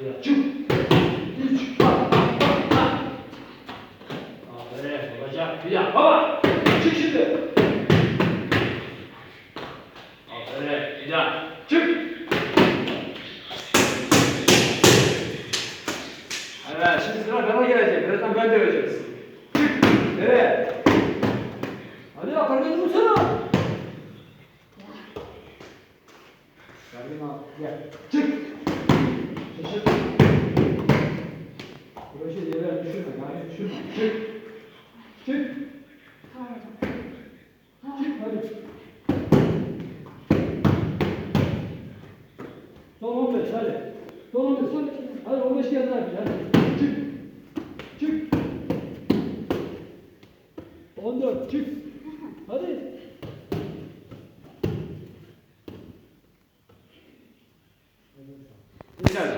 Bir, çık. Üç. Aferin, olacak. Bir daha, baba. Çık şimdi. Aferin, bir daha. Çık. Evet, şimdi sıra bana gelecek. Birazdan ben döveceğiz. Çık. Evet. Hadi kardeşim vursana. Geldim abi, gel. Çık. Çık. Çık hadi. Son 15 hadi. Son 15 hadi. Hadi 15 kez daha hadi. Çık. Çık. 14 çık. Hadi. Güzel.